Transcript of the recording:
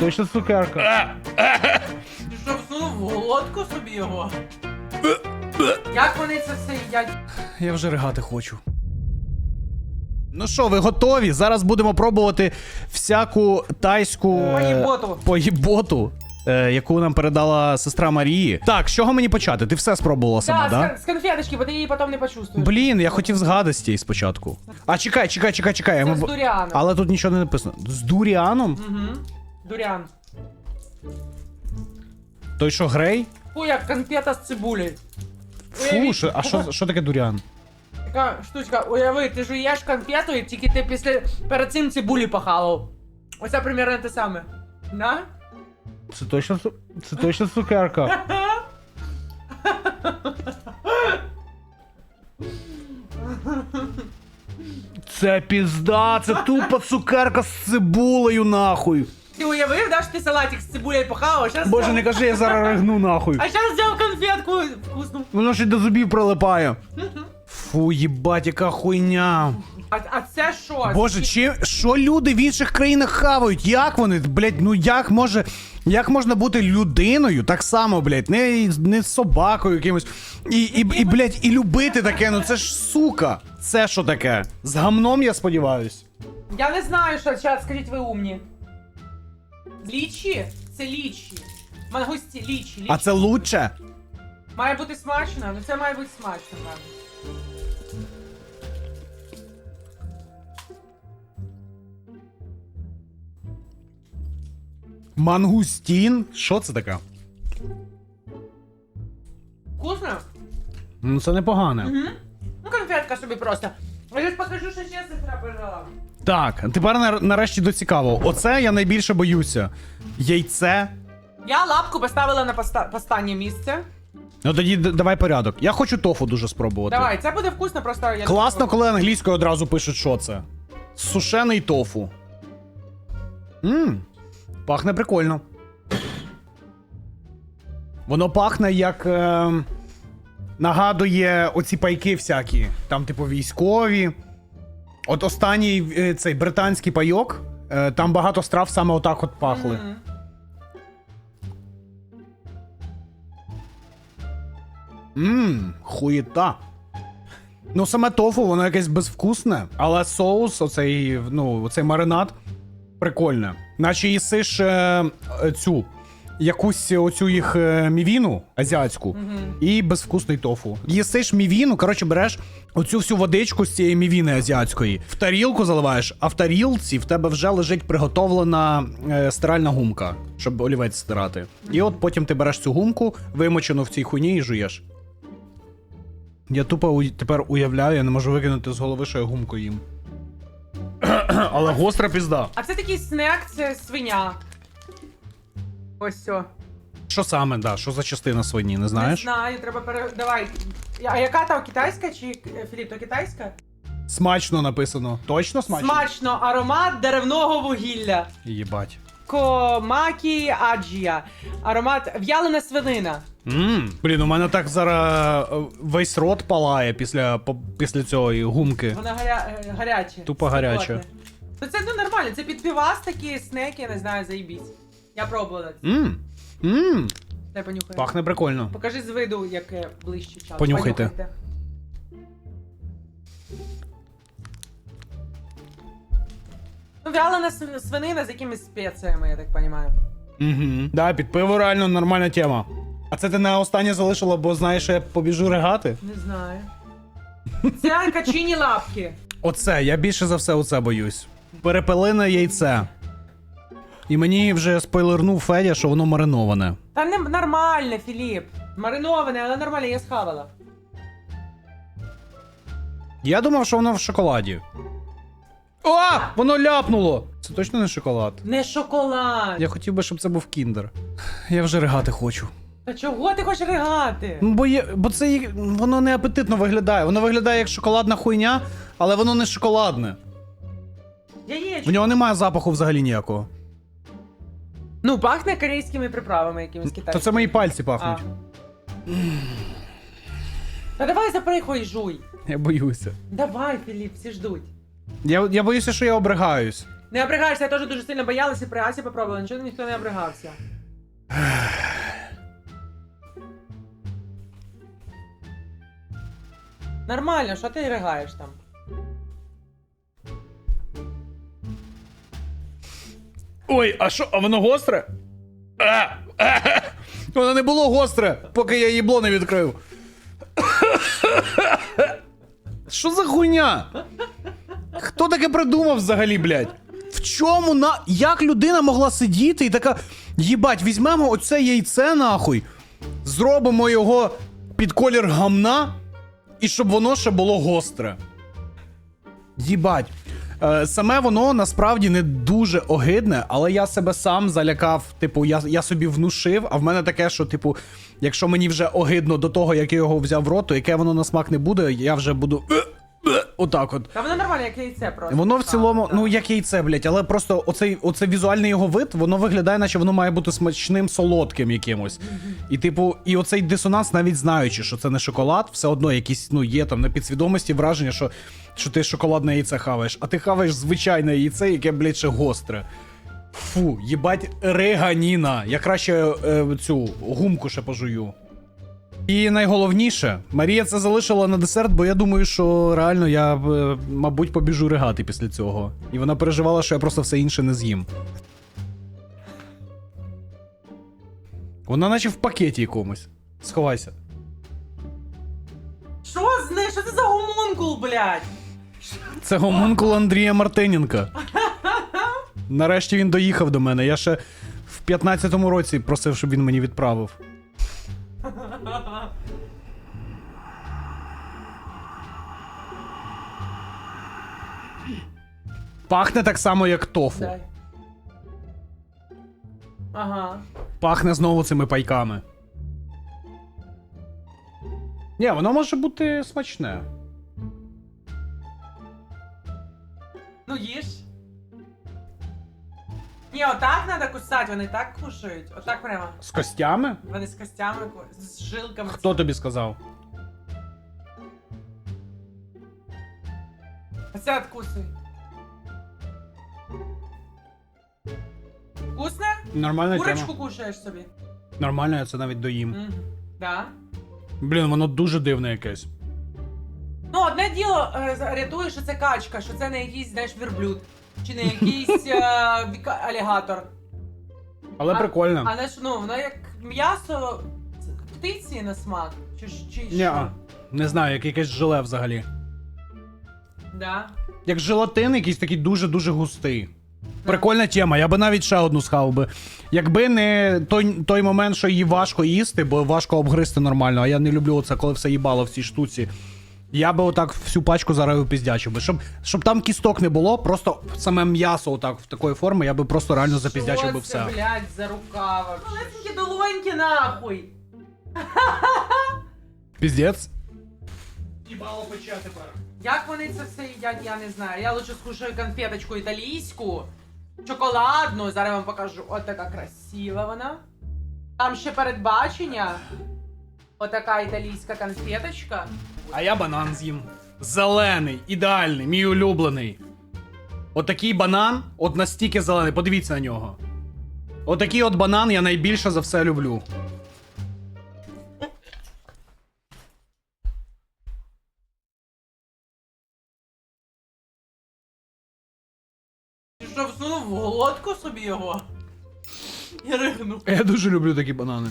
точно цукерка. Ти що всунув в глотку собі його? Як вони це все їдять? Я вже ригати хочу. Ну що, ви готові? Зараз будемо пробувати всяку тайську е, Поїботу. поїботу, е, яку нам передала сестра Марії. Так, з чого мені почати? Ти все спробувала сама, Да, да? з, кон- з конфеточки, бо ти її потім не почувствуєш. Блін, я хотів з гадості спочатку. А чекай, чекай, чекай, чекай. Це ми з дуріаном. Але тут нічого не написано. З дуріаном? Угу. Дуріан. Той, що грей? Фу, як конфета з цибулею. Фу, Уявіть, що, а що, що таке дуріан? Така штучка, уяви, ти жуєш конфету, і тільки ти після перед цим цибулі похавав. Оце примерно те саме. Да? Це точно, цу- це точно цукерка. Це пізда, це тупо цукерка з цибулею нахуй. Ти уявив, да, що ти салатик з цибулею похавав, а щас... Боже, не кажи, я зараз ригну нахуй. А зараз взяв конфетку вкусну. Воно і до зубів прилипає. Фу, їбать, яка хуйня. А, а це що? Боже, чи що люди в інших країнах хавають? Як вони, блядь, ну як може. Як можна бути людиною так само, блядь, не, не собакою якимось. І, і, і, блядь, і любити таке, ну це ж сука. Це що таке? З гамном, я сподіваюсь. Я не знаю, що чат, скажіть, ви умні. Лічі? Це лічі. Мангусті, лічі, лічі. А це лучше? Має бути смачно? Ну це має бути смачно, правда. Мангустін? Що це таке? Вкусно? Ну це непогане. Угу. Ну, конфетка собі просто. Я ж покажу, що ще сестра пожила. Так, тепер нар- нарешті до цікавого. Оце я найбільше боюся. Яйце. Я лапку поставила на поста- останнє місце. Ну тоді д- давай порядок. Я хочу тофу дуже спробувати. Давай, це буде вкусно, просто я Класно, коли англійською одразу пишуть, що це. Сушений тофу. Мм, пахне прикольно. Воно пахне як. Е, нагадує оці пайки всякі. Там, типу, військові. От останній е, цей британський пайок. Е, там багато страв саме отак от пахли. Ммм, хуєта. Ну, саме тофу, воно якесь безвкусне, але соус, оцей, ну, оцей маринад, прикольне. Наче їсиш е, е, цю якусь оцю їх е, мівіну азіатську і безвкусний тофу. Їсиш мівіну, коротше, береш оцю всю водичку з цієї мівіни азіатської, в тарілку заливаєш, а в тарілці в тебе вже лежить приготовлена е, стиральна гумка, щоб олівець стирати. І от потім ти береш цю гумку, вимочену в цій хуйні і жуєш. Я тупо уй- тепер уявляю, я не можу викинути з голови, що я гумку їм. Але гостра пізда. А це такий снек, це свиня. Ось все. Що саме, да? Що за частина свині, не знаєш? Не знаю, треба пере... Давай. А яка там китайська чи е, Філіп, то китайська? Смачно написано. Точно смачно? Смачно аромат деревного вугілля. Єбать. Комакі аджія. Аромат в'ялена свинина. Ммм. Блін, у мене так зараз е, весь рот палає після, після цієї гумки. Вона гаря... е, гаряче. Тупо гаряче. То це ну нормально, це під півас такі снеки, я не знаю, заїбісь. Я пробувала це. Ммм. Ммм. Дай понюхаю. Пахне прикольно. Покажи з виду, яке ближче час. Понюхайте. Ну, вялена св- свинина з якимись спеціями, я так розумію. Угу. Да, під пиво реально нормальна тема. А це ти на останнє залишила, бо знаєш, що я побіжу ригати? Не знаю. Це качині лапки. Оце, я більше за все оце боюсь. Перепелине яйце. І мені вже спойлернув Федя, що воно мариноване. Та не нормальне, Філіп. Мариноване, але нормальне, я схавала. Я думав, що воно в шоколаді. О! Воно ляпнуло! Це точно не шоколад. Не шоколад. Я хотів би, щоб це був кіндер. Я вже ригати хочу. Та чого ти хочеш ригати? Ну, бо, є, бо це воно не апетитно виглядає. Воно виглядає як шоколадна хуйня, але воно не шоколадне. В нього немає запаху взагалі ніякого. Ну, пахне корейськими приправами якимись То китайськими. це мої пальці пахнуть. Та давай заприхуй, жуй. Я боюся. Давай, Філіп, всі ждуть. Я, я боюся, що я обригаюсь. Не обригайся, я теж дуже сильно боялася, при Асі попробувала, нічого ніхто не обригався. Нормально, що ти ригаєш там? Ой, а що, а воно гостре? А, а, воно не було гостре, поки я їбло не відкрив. Що за хуйня? Хто таке придумав взагалі, блядь? В чому на. Як людина могла сидіти і така. Їбать, візьмемо оце яйце нахуй, зробимо його під колір гамна, і щоб воно ще було гостре. Їбать. Е, Саме воно насправді не дуже огидне, але я себе сам залякав. Типу, я, я собі внушив, а в мене таке, що, типу, якщо мені вже огидно до того, як я його взяв в рот, то яке воно на смак не буде, я вже буду. Отак от. Та воно нормально, як яйце просто. Воно в цілому, так. ну як яйце, блядь, але просто оцей, оцей візуальний його вид, воно виглядає, наче воно має бути смачним, солодким якимось. І, типу, і оцей дисонанс, навіть знаючи, що це не шоколад, все одно якісь, ну, є там на підсвідомості враження, що, що ти шоколадне яйце хаваєш, а ти хаваєш звичайне яйце, яке, блядь, ще гостре. Фу, їбать, реганіна. Я краще е, цю гумку ще пожую. І найголовніше, Марія це залишила на десерт, бо я думаю, що реально я, е, мабуть, побіжу ригати після цього. І вона переживала, що я просто все інше не з'їм. Вона наче в пакеті якомусь. Сховайся. Що з нею? Що це за гомункул, блядь? Це гомункул Андрія Мартиненка. Нарешті він доїхав до мене. Я ще в 15-му році просив, щоб він мені відправив. Пахне так само, як тофу. Дай. Ага. Пахне знову цими пайками. Ні, воно може бути смачне. Ну їж. Ні, отак треба кусати, вони так кушають. Отак прямо. З костями? Вони з костями, ку- з жилками. Хто тобі сказав? Оце откусуй. Вкусне? Нормальна Курочку тема. кушаєш собі. Нормально, я це навіть доїм. Угу. Да. Блін, воно дуже дивне якесь. Ну, одне діло е, рятує, що це качка, що це не якийсь, знаєш, верблюд. Чи не якийсь е, віка- алігатор. Але А- прикольно. Але ж ну, воно як м'ясо птиці на смак. Чи, ж- чи Ні, що? не знаю, як якесь желе взагалі. Да. Як желатин, якийсь такий дуже-дуже густий. Прикольна тема, я би навіть ще одну схав би. Якби не той, той момент, що її важко їсти, бо важко обгризти нормально, а я не люблю оце, коли все їбало в цій штуці. Я би отак всю пачку зараз піздячив би. Щоб, щоб там кісток не було, просто саме м'ясо отак в такої форми, я би просто реально запіздячив би Що це, все. блядь, за рукава? Малесенькі долоньки нахуй! Піздець. Їбало пече тепер. Як вони це все їдять, я не знаю. Я лучше скушаю конфеточку італійську, шоколадну. Зараз вам покажу. От така красива вона. Там ще передбачення. Отака італійська конфеточка. А я банан з'їм. Зелений, ідеальний, мій улюблений. Отакий банан, от настільки зелений, подивіться на нього. Отакий от банан я найбільше за все люблю. Його? Я ригну. Я дуже люблю такі банани.